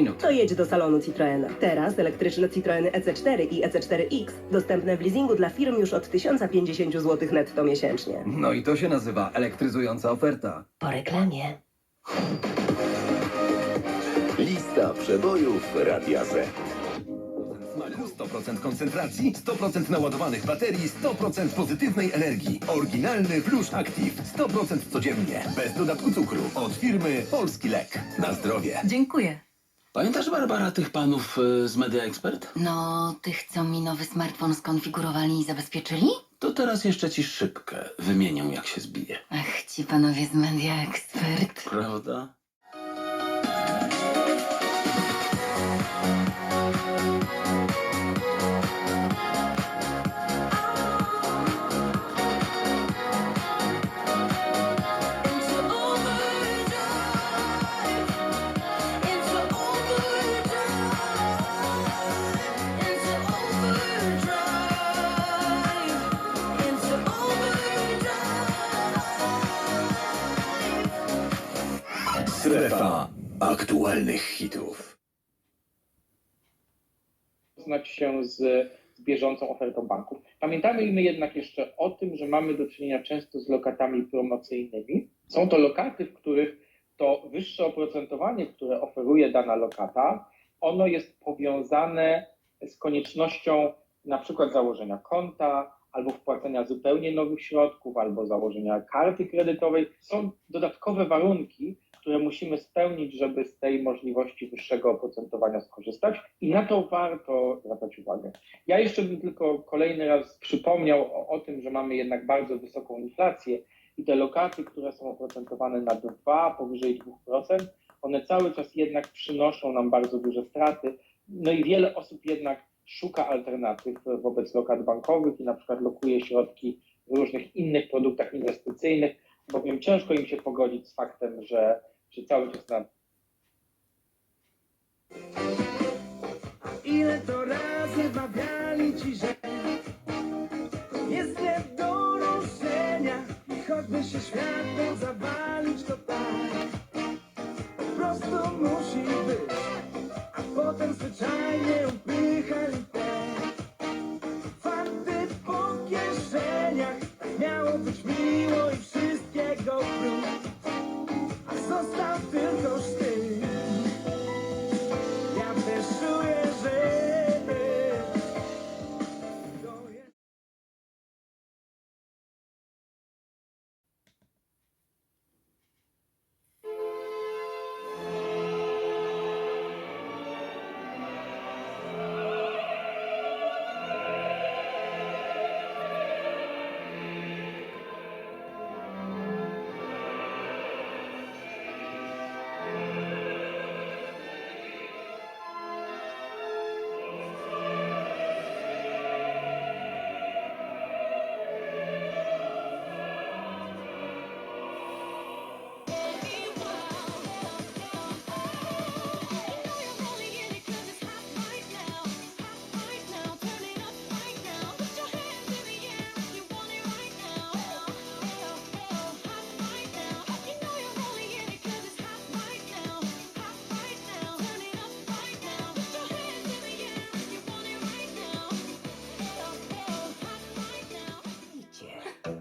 5 minut. To jedź do salonu Citroena. Teraz elektryczne Citroeny EC4 i EC4X dostępne w leasingu dla firm już od 1050 zł netto miesięcznie. No i to się nazywa elektryzująca oferta. Po reklamie. Lista przebojów Radia Z. smaku, 100% koncentracji, 100% naładowanych baterii, 100% pozytywnej energii. Oryginalny Flush Active. 100% codziennie. Bez dodatku cukru. Od firmy Polski Lek. Na zdrowie. Dziękuję. Pamiętasz, Barbara, tych panów y, z Media Expert? No, tych, co mi nowy smartfon skonfigurowali i zabezpieczyli? To teraz jeszcze ci szybkę wymienią, jak się zbije. Ach, ci panowie z Media Expert. Prawda? Strefa aktualnych hitów. poznać się z, z bieżącą ofertą banków. Pamiętajmy jednak jeszcze o tym, że mamy do czynienia często z lokatami promocyjnymi. Są to lokaty, w których to wyższe oprocentowanie, które oferuje dana lokata, ono jest powiązane z koniecznością na przykład założenia konta, albo wpłacenia zupełnie nowych środków, albo założenia karty kredytowej. Są dodatkowe warunki, które musimy spełnić, żeby z tej możliwości wyższego oprocentowania skorzystać i na to warto zwracać uwagę. Ja jeszcze bym tylko kolejny raz przypomniał o, o tym, że mamy jednak bardzo wysoką inflację i te lokaty, które są oprocentowane na 2, powyżej 2%, one cały czas jednak przynoszą nam bardzo duże straty. No i wiele osób jednak szuka alternatyw wobec lokat bankowych i na przykład lokuje środki w różnych innych produktach inwestycyjnych, bowiem ciężko im się pogodzić z faktem, że, że cały czas na Ile to razy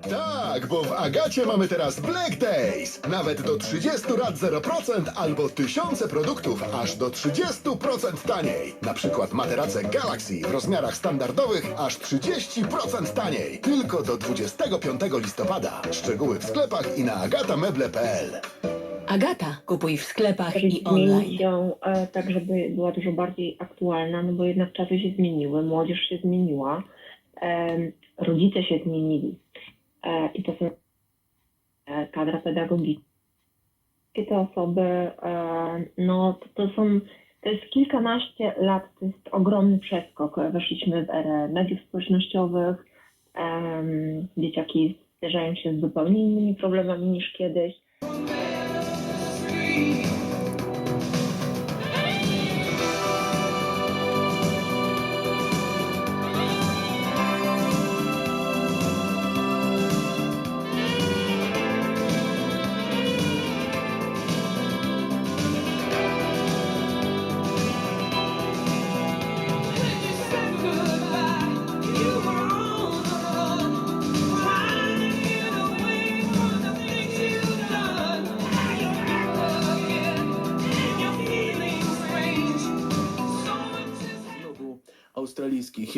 Tak, bo w Agacie mamy teraz Black Days. Nawet do 30 lat 0% albo tysiące produktów aż do 30% taniej. Na przykład materace Galaxy w rozmiarach standardowych aż 30% taniej. Tylko do 25 listopada. Szczegóły w sklepach i na agatameble.pl. Agata, kupuj w sklepach i zmienić online. ją e, tak, żeby była dużo bardziej aktualna, no bo jednak czasy się zmieniły, młodzież się zmieniła, em, rodzice się zmienili i to są e, kadra pedagogiczna. I te osoby, e, no to, to są, to jest kilkanaście lat, to jest ogromny przeskok. Weszliśmy w erę mediów społecznościowych, dzieciaki zderzają się z zupełnie innymi problemami niż kiedyś.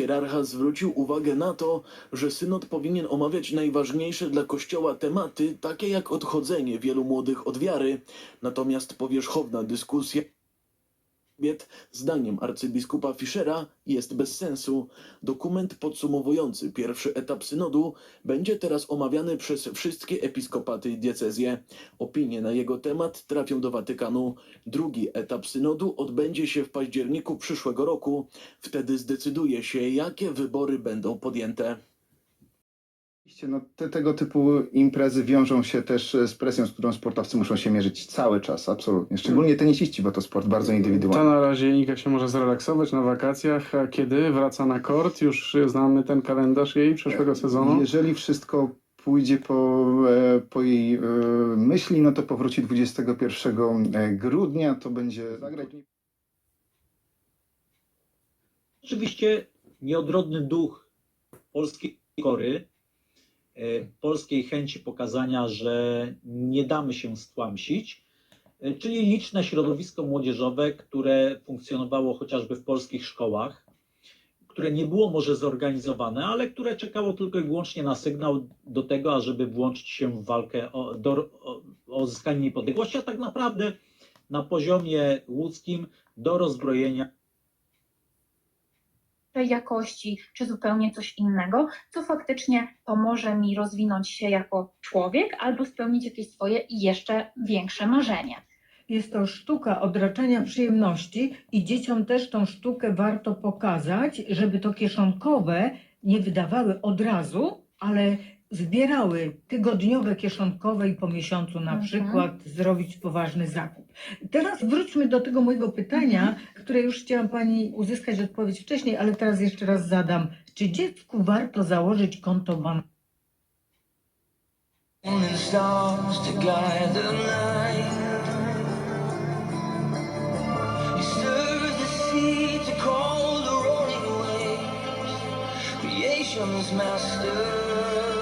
Hierarcha zwrócił uwagę na to, że synod powinien omawiać najważniejsze dla Kościoła tematy, takie jak odchodzenie wielu młodych od wiary, natomiast powierzchowna dyskusja kobiet, zdaniem arcybiskupa Fischera, jest bez sensu. Dokument podsumowujący pierwszy etap synodu będzie teraz omawiany przez wszystkie episkopaty i diecezje. Opinie na jego temat trafią do Watykanu. Drugi etap synodu odbędzie się w październiku przyszłego roku. Wtedy zdecyduje się, jakie wybory będą podjęte. Oczywiście, No, te, tego typu imprezy wiążą się też e, z presją, z którą sportowcy muszą się mierzyć cały czas, absolutnie. Szczególnie tenisiści, bo to sport bardzo To indywidualny. na razie Iga się może zrelaksować na wakacjach, a kiedy wraca na kort, już znamy ten kalendarz jej przyszłego sezonu. Jeżeli wszystko pójdzie po, e, po jej e, myśli, no to powróci 21 grudnia, to będzie zagrać. Oczywiście nieodrodny duch polskiej kory, e, polskiej chęci pokazania, że nie damy się stłamsić, e, czyli liczne środowisko młodzieżowe, które funkcjonowało chociażby w polskich szkołach, które nie było może zorganizowane, ale które czekało tylko i wyłącznie na sygnał do tego, ażeby włączyć się w walkę o, do, o, o uzyskanie niepodległości, a tak naprawdę na poziomie łódzkim do rozbrojenia tej jakości, czy zupełnie coś innego, co faktycznie pomoże mi rozwinąć się jako człowiek albo spełnić jakieś swoje jeszcze większe marzenie. Jest to sztuka odraczania przyjemności i dzieciom też tą sztukę warto pokazać, żeby to kieszonkowe nie wydawały od razu, ale zbierały tygodniowe kieszonkowe i po miesiącu na Mhm. przykład zrobić poważny zakup. Teraz wróćmy do tego mojego pytania, które już chciałam Pani uzyskać odpowiedź wcześniej, ale teraz jeszcze raz zadam. Czy dziecku warto założyć konto bankowe? stars to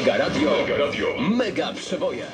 Mega Radio. Mega Radio. Mega przeboje.